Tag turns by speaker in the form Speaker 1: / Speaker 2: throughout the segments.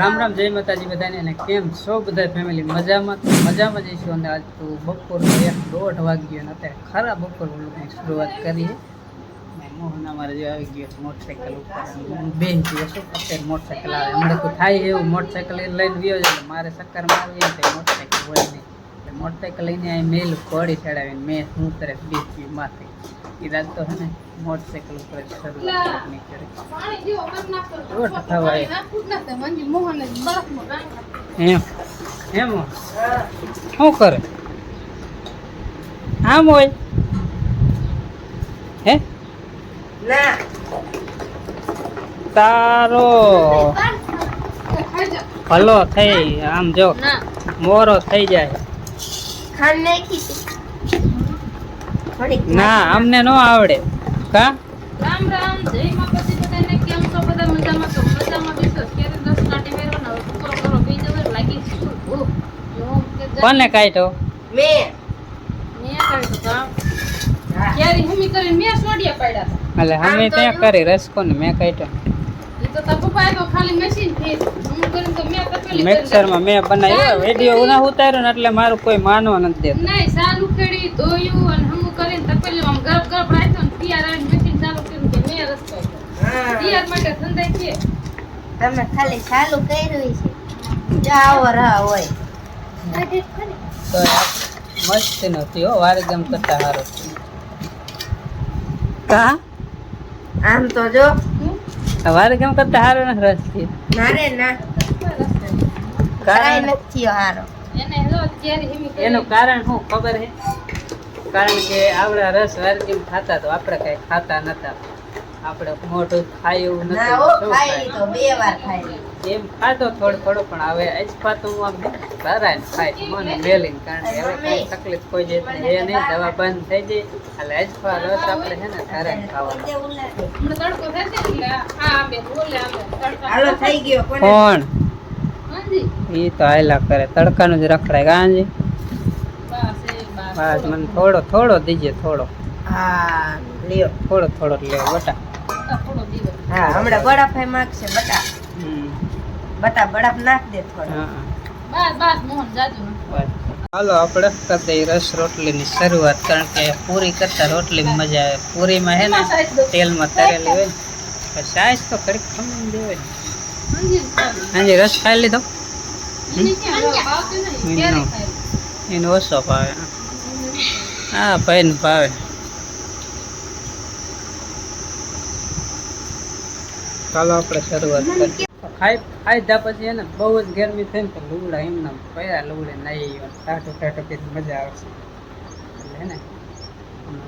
Speaker 1: રામ રામ, જય માતાજી બધાને. અને કેમ છો બધા ફેમિલી મજામાં? મજામાં જઈશું અને આજ તો બપોર એક દોઢ વાગ્યો અને અત્યારે ખરા બપોર વ્લોગની શરૂઆત કરીએ. મોહન અમારે જે આવી ગયો મોટરસાઇકલ ઉપર. બેન ગયો છું અત્યારે મોટરસાઇકલ આવે. હમણાં તો થાય એવું મોટરસાઇકલ લઈને ગયો છે મારે ચક્કર મારવી હોય તો મોટરસાઇકલ હોય નહીં. એટલે મોટરસાઇકલ લઈને અહીં મેલ ઘોડી ચડાવીને મેં શું કરે બીજ માથે એ રાત તો હે ને મોટરસાઇકલ ઉપર શરૂઆત થવાય. એમ એમ શું કરે? આમ હોય. હે?
Speaker 2: ના.
Speaker 1: તારો. ભલો થઈ આમ જો. મોરો થઈ જાય
Speaker 2: ખાંડ નાખી હતી થોડીક
Speaker 1: ના અમને ન આવડે. કા?
Speaker 3: રામ રામ જય માતાજી. બધાને કેમ છો? બધા મજામાં તો મજામાં બેસો. ક્યારે દસ કાટી મેરવાના ટુકડો કરો બી જવર લાગી છે.
Speaker 1: કોને કાઢ્યો?
Speaker 2: મે.
Speaker 3: મે કાઢ્યું કા
Speaker 2: હા.
Speaker 3: હમી હેમી કરીને મેં સોડિયા પાડ્યા હતા?
Speaker 1: એટલે
Speaker 2: તો
Speaker 1: ત્યાં. કરી રસકો ને મેં કાઢ્યો. મિક્સરમાં મેં બનાવ્યો. વીડિયો ઉના ઉતાર્યો ને એટલે મારું કોઈ માનવા નથી દેતું.
Speaker 3: નહીં સાલ ઉખેડી ધોયું અને હમું કરીને તપેલી આમ ગરબ ગરબ રાખ્યો ને પિયાર આવીને મશીન ચાલુ કર્યું કે મેં રસ્તો પિયાર માટે ધંધાય છે.
Speaker 2: તમે ખાલી ચાલુ કર્યું છે. જાઓ રહા હોય.
Speaker 1: તો આ મસ્ત નથી હો વારે જેમ કરતા સારો કા?
Speaker 2: આમ તો જો.
Speaker 1: વારે કેમ કરતા હારો ને રસ છે?
Speaker 2: નારે ના. કારણ નથી હારો.
Speaker 3: એને
Speaker 1: કારણ શું ખબર હે કારણ કે આવડા રસ વારગીમ ખાતા તો આપણે કઈ ખાતા નતા. આપણે મોઢું ખાય
Speaker 2: એવું
Speaker 1: નથી?
Speaker 2: તો બે વાર ખાય.
Speaker 1: એમ ખાતો થોડો થોડો પણ હવે અજપા તો હું આમ કરાય ને ખાય. મને મેલીને કારણ કે હવે કઈ તકલીફ કોઈ જેટલી છે નહીં દવા બંધ થઈ જાય એટલે અજપા રસ આપણે છે ને ઘરે જ ખાવાનો.
Speaker 3: હમણાં તડકો થશે ને એટલે આ આંબે બોલે આંબે તડકા.
Speaker 2: હાલો થઈ ગયો
Speaker 1: કોણ? એ તો આયલા કરે તડકાનું જ રખડાય ગાંજી
Speaker 3: બસ
Speaker 1: મને થોડો થોડો દીજે થોડો.
Speaker 2: હા લ્યો.
Speaker 1: થોડો થોડો લ્યો બટા.
Speaker 2: હા હમણાં બરફ માગશે બટા.
Speaker 1: હમ.
Speaker 2: બટા બરફ નાખ દે થોડો.
Speaker 1: હા.
Speaker 3: બસ બસ મોહન જાજુ
Speaker 1: હાલો આપણે કરી રસ રોટલીની શરૂઆત કારણ કે પૂરી કરતા રોટલી મજા આવે. પૂરીમાં હે ને તેલમાં તરેલી હોય ને સાઈઝ તો ખરી ખમણ દેવાય ને.
Speaker 3: હાંજી
Speaker 1: રસ ખાઈ લીધો?
Speaker 3: એની
Speaker 1: ઓછો ભાવે. હા ભાઈ ને ભાવે. ચાલો આપણે શરૂઆત કરીએ ખાઈ ખાધા પછી એને બહુ જ ગરમી થઈ ને તો લુગડા એમના પહેલા લુગડે નાઈ ટાટો ટાટો કે મજા આવશે. એટલે હે ને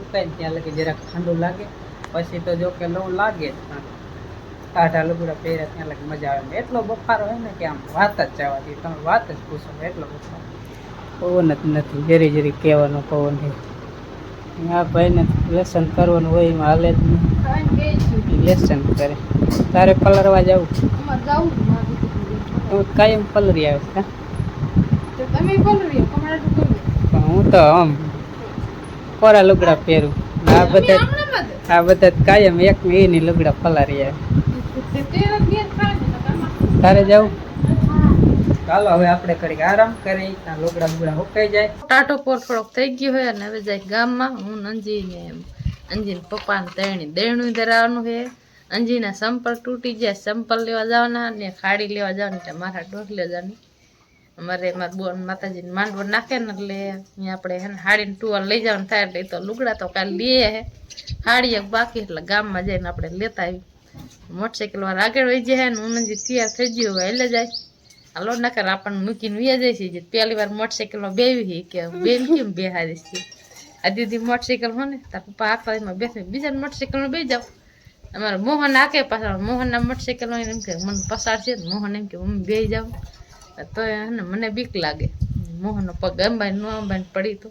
Speaker 1: ઉકાઈ ત્યાં લગી જરાક ઠંડુ લાગે. પછી તો જો કે લવું લાગે જ પણ ટાઢા લુગડા પહેર્યા ત્યાં લગી મજા આવે. ને એટલો બફારો હોય ને કે આમ વાત જ જવા તમે વાત જ પૂછો એટલો બફારો. પવન જ નથી જરી જરી કહેવાનો પવન છે. આ ભાઈને લેસન કરવાનું હોય એમાં હાલે જ નહીં. લેસન કરે. તારે પલરવા જવું?
Speaker 3: અમારે જાવું જ મારું દીકરું.
Speaker 1: તું કાયમ પલરી આવે છે
Speaker 3: તો તમે પલરીએ કમળા તો પલરીએ.
Speaker 1: પણ હું તો આમ કોરા લુગડા પહેરું. આ બધા
Speaker 3: જ.
Speaker 1: આ બધા જ કાયમ એક ને એની લુગડા પલારી આવે.
Speaker 3: તેર
Speaker 1: જવું? ચાલો હવે આપણે કરી આરામ કરી લુગડા લુગડા હુકાઈ જાય.
Speaker 3: ટાટો પોર થોડોક થઈ ગયો હોય અને હવે જાય ગામમાં હું નંજી ને અંજીને પપ્પાને તેણી દેણું ધરાવવાનું છે. અંજીના સંપલ તૂટી જાય સંપલ લેવા જવાના ને ખાડી લેવા જવાની એટલે મારા ડોર લેવા જવાની. અમારે મારા બોન માતાજીને માંડવો નાખે ને એટલે આપણે હે ને હાડીને ટુવાલ લઈ જવાનું થાય એટલે એ તો લુગડા તો કાલે લઈએ હે. હાડી એક બાકી એટલે ગામમાં જઈને આપણે લેતા આવી મોટરસાઇકલ વાળા આગળ વહી જાય ને ઉનજી તૈયાર થઈ ગયું હોય એટલે જાય. હાલો નકર આપણને મૂકીને વ્યા જાય છે. પહેલી વાર મોટરસાઇકલમાં બેવી કે બેન કેમ બેહારી છે? આ દીદી મોટરસાઇકલ હો ને, તાર પપ્પા આખા એમાં બેસે બીજા મોટરસાઇકલમાં બે જાવ અમારે મોહન આકે પાછળ મોહનના મોટરસાઇકલમાં એમ કે, મને પસાર છે. મોહન એમ કે મમ્મી બે જાઉં. તો હે ને મને બીક લાગે. મોહનનો પગ અંબાઈ નો અંબાઈ પડી તો.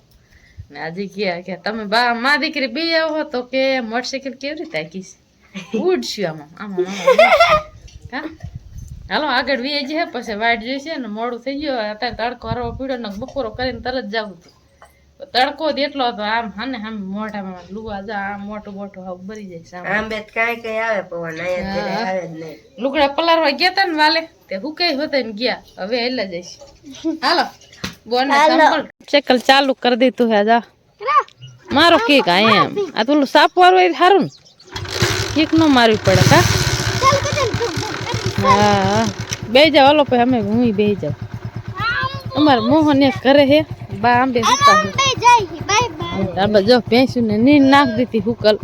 Speaker 3: ને આજે ગયા કે, તમે બા, મા દીકરી બે આવો તો કે મોટરસાઇકલ કેવી રીતે આકીશ ઉડશું આમાં. આમાં હા? હાલો, આગળ વીએ છે પછી વાટ જોઈશે ને મોડું થઈ ગયું. અત્યારે તડકો હરવો પીડ્યો ને બપોરો કરીને તરત જવું હતું તડકો જ એટલો હતો આમ હાને આમ મોઢામાં લુવા જા આમ મોટું મોટું હાવ ભરી જાય સામે
Speaker 2: આમ. બે કાંઈ કઈ આવે પવન અહીંયા
Speaker 3: હા.
Speaker 2: આવે જ નહીં.
Speaker 3: લુગડા પલારવા ગયા તા ને વાલે તે હુકાઈ હોતે ને ગયા હવે એટલે જઈશ. હાલો બોને સંપલ ચેકલ ચાલુ કરી દીધું હે જા. મારો કેક આ એમ. આ પેલું સાપ વાળું એ સારું ને. કેક નો મારવી પડે કા હા. બે જાવ હલો પછી અમે હું બે જાવ અમારે મોહન એક કરે હે બા આંબે સુતા છે તાર જો ભેંસું ને નીર નાખ દીધી હુકલ.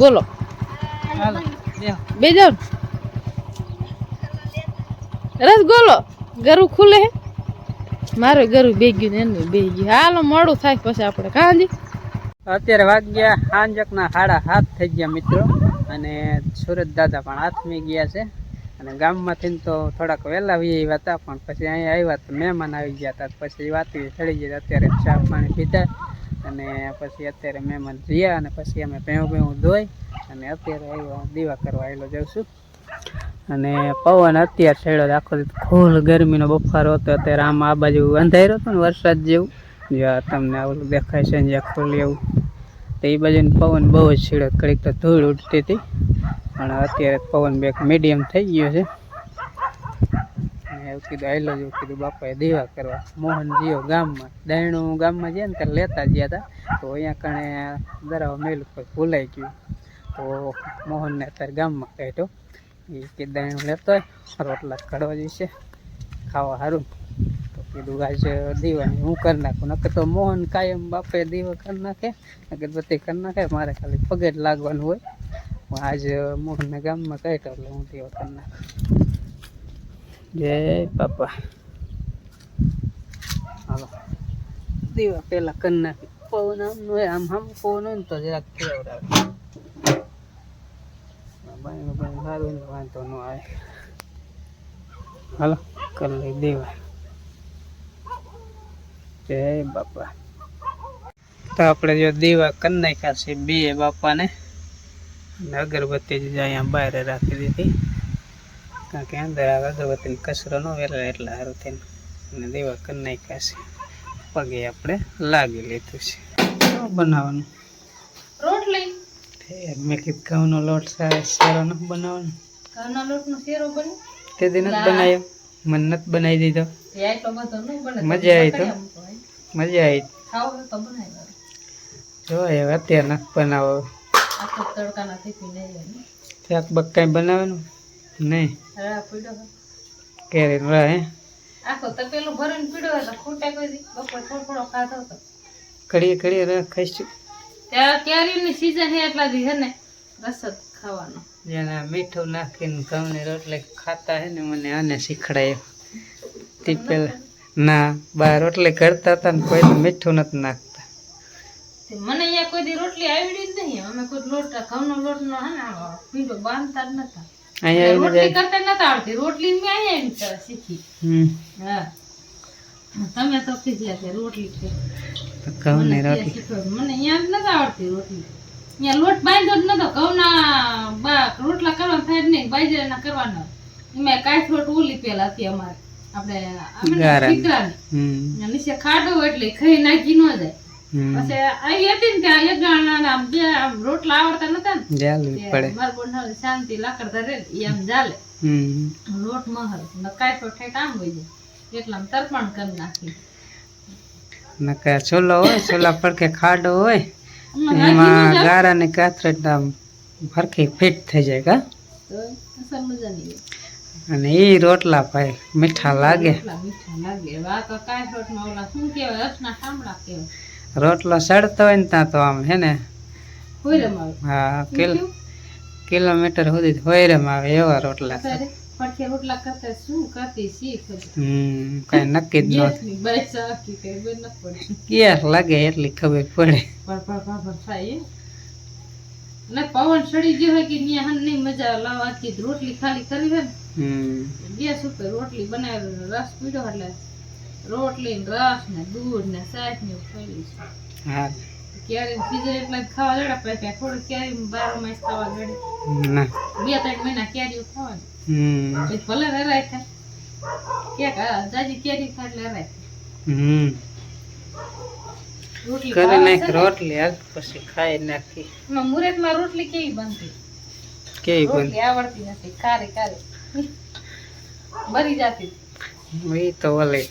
Speaker 3: બોલો. બે જાવ રસગોલો ગરું ખુલે હે. મારે ગરું બે ગયું ને એનું બે ગયું હાલો મોડું થાય પછી આપણે. કાંજી?
Speaker 1: અત્યારે વાગ્યા સાંજકના સાડા હાથ થઈ ગયા મિત્રો. અને સુરત દાદા પણ હાથમી ગયા છે. અને ગામમાંથી તો થોડાક વહેલા વી આવ્યા હતા પણ પછી અહીંયા આવ્યા તો મહેમાન આવી ગયા હતા. પછી વાત ચડી ગઈ અત્યારે ચા પાણી પીધા. અને પછી અત્યારે મહેમાન રહ્યા અને પછી અમે ભેવું ભેવું ધોઈ અને અત્યારે આવ્યો દીવા કરવા આવેલો જાઉં છું. અને પવન અત્યારે છેડો આખો ફૂલ ગરમીનો બફારો હતો, અત્યારે આમ આ બાજુ અંધાર્યો હતો ને વરસાદ જેવું. જ્યાં તમને આવું દેખાય છે જ્યાં ખુલ્લી એવું. તો એ બાજુનો પવન બહુ જ છેડો કડીક તો ધૂળ ઉડતી હતી. પણ અત્યારે પવન બેક મીડિયમ થઈ ગયો છે. એવું કીધું આવેલો જ કીધું, બાપાએ દેવા કરવા. મોહન જીઓ ગામમાં દહેણું ગામમાં ગયા ને ત્યારે લેતા ગયા હતા. તો અહીંયા કણે દરાવા મેલ કોઈ ભૂલાઈ ગયું. તો મોહનને અત્યારે ગામમાં કાઢ્યો. એ કે લેતો હોય, રોટલા કાઢવા જઈશે, ખાવા સારું તો કીધું, આજ દીવાની હું કરી નાખું. નકર તો મોહન કાયમ બાપે દીવા કરી નાખે અગરબત્તી કરી નાખે, મારે ખાલી પગે લાગવાનું હોય. પણ આજ મોહનને ગામમાં કાઢ્યો એટલે હું દીવા કરી નાખું. જય બાપા હાલો. દીવા પેલા કરી નાખી. પવન આમ નો આમ આમ પવન હોય ને તો જરાક કેવડાવે બાય બાય સારું ને વાંધો ન આવે. હાલો, કરી લઈ દેવા. જય બાપા. તો આપણે જો દીવા કરી નાખ્યા છે, બે બાપાને. અને અગરબત્તી જ અહીંયા બહાર રાખી દીધી. કારણ કે અંદર આ અગરબત્તીનો કચરો ન વેલા એટલે સારું થઈને અને દેવા કરી નાખ્યા છે. પગે આપણે લાગી લીધું છે. શું બનાવવાનું?
Speaker 3: રોટલી.
Speaker 1: મેં કીધું ઘઉંનો લોટ સારો ન બનાવવાનો.
Speaker 3: ઘઉંના લોટનો શેરો બને?
Speaker 1: તે દિન જ બનાવ્યો. મને નથી બનાવી દીધો. મજા આવી તો. મજા આવી. જો હવે અત્યારે નથી બનાવો શાક બક કાંઈ બનાવવાનું? નહીં. કેરી હે.
Speaker 3: આખો તપેલું ભરીને પીડો હતો ખૂટે કોઈ બપોર થોડો થોડો ખાધો હતો
Speaker 1: ઘડીએ કડીએ રા ખાઈશ
Speaker 3: ત્યાં કેરીની સીઝન હે એટલા દી હે ને રસ જ ખાવાનો.
Speaker 1: જેને મીઠું નાખીને ઘઉંની રોટલી ખાતા હે ને મને આને શીખડાય. તે પેલા ના બા રોટલી કરતા હતા ને કોઈ મીઠું નથી નાખતા.
Speaker 3: મને અહીંયા કોઈ દી રોટલી આવડી જ નહીં. અમે કોઈ લોટ ઘઉંનો લોટનો હે ને પીડો બાંધતા જ નતા.
Speaker 1: અહીંયા
Speaker 3: રોટલી કરતા નતા આવડતી. રોટલી મેં અહીંયા શીખી. હા. તમે તો શીખ્યા છે. રોટલી મને ત્યાં
Speaker 1: રોટલી.
Speaker 3: મને અહીંયા નતા આવડતી રોટલી. અહીંયા લોટ બાંધ્યો જ નતો. ઘઉંના બા રોટલા કરવાના થાય જ નહીં. બાજરાના કરવાના. એમાં કાંઈ રોટ ઓલી પેલા હતી અમારે. આપણે
Speaker 1: હમ.
Speaker 3: અને નીચે ખાડો એટલે ખાઈ નાખી ન જાય. પછી આવી હતી ને ત્યાં એક જણાના આમ બે આમ રોટલા આવડતા નતા ને
Speaker 1: જાલવી પડે.
Speaker 3: માર બોન હવે શાંતિ લાકડ ધરે ને આમ જાલે. લોટ મહલ ને તો ઠેઠ આમ હોય જાય. એટલામાં તર્પણ કરી નાખી.
Speaker 1: નકર ચૂલો હોય ચૂલા પડકે ખાડો હોય
Speaker 3: એમાં
Speaker 1: ગારા ને કાથરટ ફરખી ફિટ થઈ જાય કા. અને એ રોટલા ભાઈ મીઠા લાગે.
Speaker 3: મીઠા લાગે. વાત તો કાંઈ રોટમાં ઓલા શું કહેવાય રસના સાંભળા કહેવાય.
Speaker 1: રોટલો સડતો હોય ને ત્યાં તો આમ હે ને?
Speaker 3: હોયરમ આવે
Speaker 1: હા કિલ કિલોમીટર સુધી હોયરમ આવે એવા રોટલા છે.
Speaker 3: અત્યારે પડખે રોટલા કરતા શું કરતી શીખ
Speaker 1: હમ કઈ નક્કી જ ન
Speaker 3: ગેસની બાઈ સાકી કઈ બેન ન પડે.
Speaker 1: ગેસ લાગે એટલી ખબર પડે?
Speaker 3: પર પર પર પર થાય એ. ને પવન સડી ગયો હોય કે ન્યા હન નહીં મજા લાવવાથી રોટલી ખાલી કરી હોય ને.
Speaker 1: હમ.
Speaker 3: ગેસ ઉપર રોટલી બનાવી રસ પીડો એટલે રોટલી ને રસ ને દૂધ ને શાક ને એવું ખાઈ લઈશું
Speaker 1: હા.
Speaker 3: ક્યારે સીઝન એટલા ખાવા જડે પછી કાંઈ થોડું ક્યારે બાર માસ ખાવા જડે. બે ત્રણ મહિના કેરીઓ ખાવાની. ભલે હરાય થાય. ક્યાંક આ જાજી કેરી હરાય
Speaker 1: હમ.
Speaker 3: રોટલી
Speaker 1: કરી નાખ
Speaker 3: છે
Speaker 1: રોટલી હાલ પછી ખાઈ નાખી
Speaker 3: એમાં મુરતમાં રોટલી કેવી બનતી?
Speaker 1: કેવી
Speaker 3: આવડતી નથી. કારે કારે બરી જાતી.
Speaker 1: એ તો ઓલી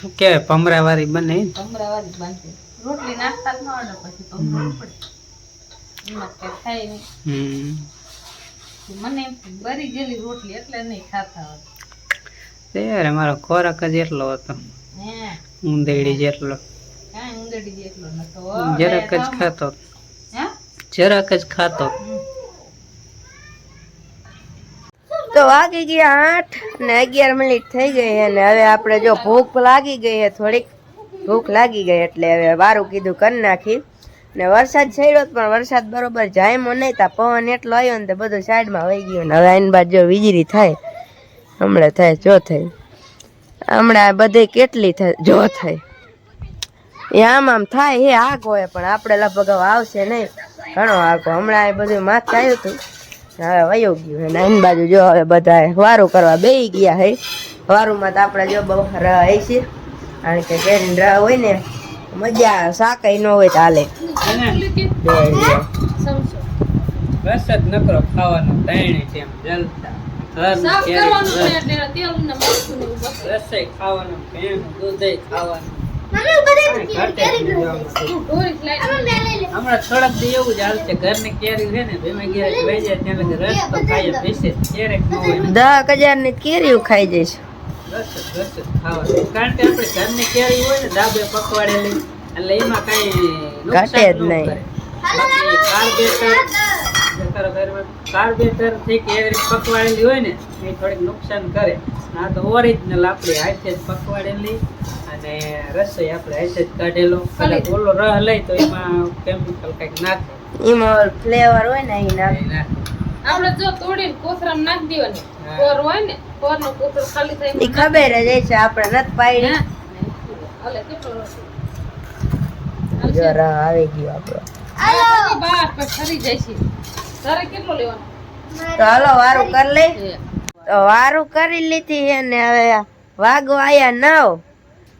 Speaker 1: શું કહેવાય ભમરા વાળી બને?
Speaker 3: ભમરાવાળી બનતી રોટલી નાખતા જ ન આવડે પછી ભમરા પડે. એમાં કઈ થાય નહીં. મને બરી ગયેલી રોટલી એટલે નહીં ખાતા હોય.
Speaker 1: ત્યારે મારો ખોરાક જ એટલો હતો. ઊંધેડી જેટલો
Speaker 3: કાંઈ જેટલો નતો
Speaker 1: જરાક જ ખાતો. જરાક જ ખાતો.
Speaker 2: તો વાગી ગયા આઠ ને અગિયાર મિનિટ થઈ ગઈ અને હવે આપણે જો ભૂખ લાગી ગઈ છે થોડીક. ભૂખ લાગી ગઈ એટલે હવે વારું કીધું કરી નાખી. ને વરસાદ છેડ્યો પણ વરસાદ બરોબર જાયમો નહીં, તા પવન એટલો આવ્યો ને તે બધું સાઈડમાં વહી ગયું ને હવે આની બાદ જો વીજળી થાય. હમણાં થાય, જો થાય. હમણાં બધે કેટલી થાય, જો થાય. એ આમ આમ થાય હે આગ હોય, પણ આપણે લગભગ આવશે નહીં. ઘણો આગ હમણાં એ બધું માથે આવ્યું હતું. હવે વયો ગયું અને એની બાજુ જો હવે બધા વારું કરવા બેહી ગયા હે વારુંમાં તો આપણે જો બહુ રહ છે. કારણ કે કેરીને રહ હોય ને મજા શાકઈ ન હોય ચાલે હાલે. બે રહ્યા.
Speaker 1: જ નકરો ખાવાનો તેમ જલતા. ભેણ ખાવાનું. હમણાં થોડાક દી એવું જ હાલશે. ઘરની કેરી છે ને ભેમે ઘેર વહી જાય ત્યાં લગી રસ તો ખાઈએ જ. ક્યારેક ન હોય. ને
Speaker 2: દહ કેરીઓ ખાઈ જઈશ.
Speaker 1: રસ રસ જ કારણ કે આપણે ઘરની કેરી હોય ને ડાબે પકવાડેલી એટલે એમાં કાંઈ
Speaker 2: ઘટે જ નહીં.
Speaker 1: બાકી કાર્બેટર જે તારા એવી કાર્બેટર પકવાડેલી હોય ને એ થોડીક નુકસાન કરે. આ તો ઓરિજિનલ આપણી હાથે જ પકવાડેલી અને રસોઈ આપણે હાથે જ કાઢેલો. કદાચ ઓલો રહ લઈ તો એમાં કેમિકલ કંઈક નાખે.
Speaker 2: એમાં ફ્લેવર હોય ને એ નાખ.
Speaker 1: નાખે.
Speaker 3: આપણે જો તોડીને કોથરામાં નાખી દેવાની. કોર હોય ને કોરનો કોથરો ખાલી થાય
Speaker 2: એ ખબર જ છે આપણે નથી પાડી.
Speaker 3: હે? હાલે, કેટલો રસ?
Speaker 2: જો રહ આવી ગયો આપણો.
Speaker 3: આ બાર પર ફરી જાય તારે કેટલો લેવાનો?
Speaker 2: તો હાલો વારું કરી લઈ. તો વારું કરી લીધી છે ને હવે વાગો આયા નવ.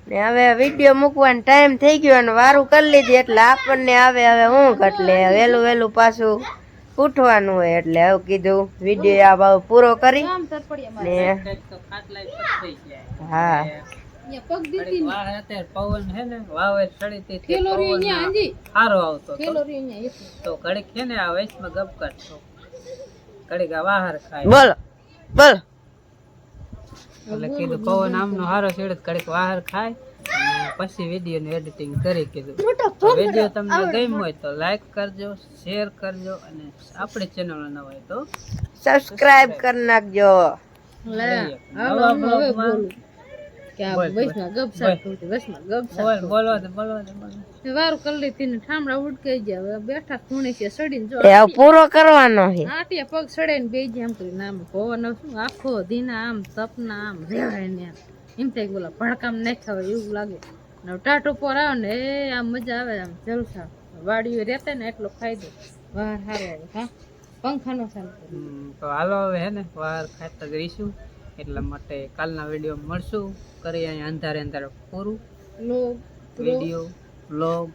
Speaker 2: ને હવે વીડિયો મૂકવાનો ટાઈમ થઈ ગયો અને વારું કરી લીધી એટલે આપણને આવે હવે હું એટલે વહેલું વહેલું પાછું ઉઠવાનું હોય એટલે હવે કીધું. વીડિયો આ બાબુ પૂરો કરી. ને. હા.
Speaker 3: પગ દીધી
Speaker 1: અત્યારે પવન છે ને વાવે ચડી તે
Speaker 3: થેલો રહ્યો અહીંયા આંજી
Speaker 1: સારો આવતો
Speaker 3: થેલો રહ્યો અહીંયા એકલો.
Speaker 1: તો ઘડીક છે ને આ વયસમાં ગપ કાઢતો ઘડીક આ વાહર ખાય.
Speaker 2: બોલો બોલો.
Speaker 1: એટલે કીધું પવન આમનો હારો છેડે તો ઘડીક વાહર ખાય. અને પછી વીડિયો નું એડિટિંગ કરી કીધું. વીડિયો તમને ગમ્યો હોય તો લાઈક કરજો શેર કરજો અને આપણી ચેનલ ન હોય તો
Speaker 2: સબસ્ક્રાઇબ કરી નાખજો.
Speaker 3: લે, હવે બોલું. કે આ
Speaker 1: બોલ, બોલ.
Speaker 3: વૈષ્ણવ ગપસાપ કરતી, વૈષ્ણવ ગપસાપ
Speaker 1: બોલો તો બોલો તો બોલો
Speaker 3: વારું કરી લીધી ને ઠામડા ઉડકાઈ ગયા હવે બેઠા ખૂણે છે સડીને જો
Speaker 2: એ પૂરો કરવાનો છે.
Speaker 3: આટિયા પગ સડે ને બે આમ કરી નામ પવન શું આખો દીના આમ સપના આમ રેવાય ને એમ થાય બોલા ભડકામ નાખ્યા હોય એવું લાગે. ને ટાટો પર આવે ને એ આમ મજા આવે આમ જલસા. વાડીઓ રહેતા ને એટલો ફાયદો. વાર સારો આવે હા? પંખાનો સારો.
Speaker 1: તો હાલો હવે હે ને વાર ખાતા જ રહીશું. એટલા માટે કાલના વીડિયો મળશું. કરી અહીંયા અંધારે અંધારે પૂરું. Video blog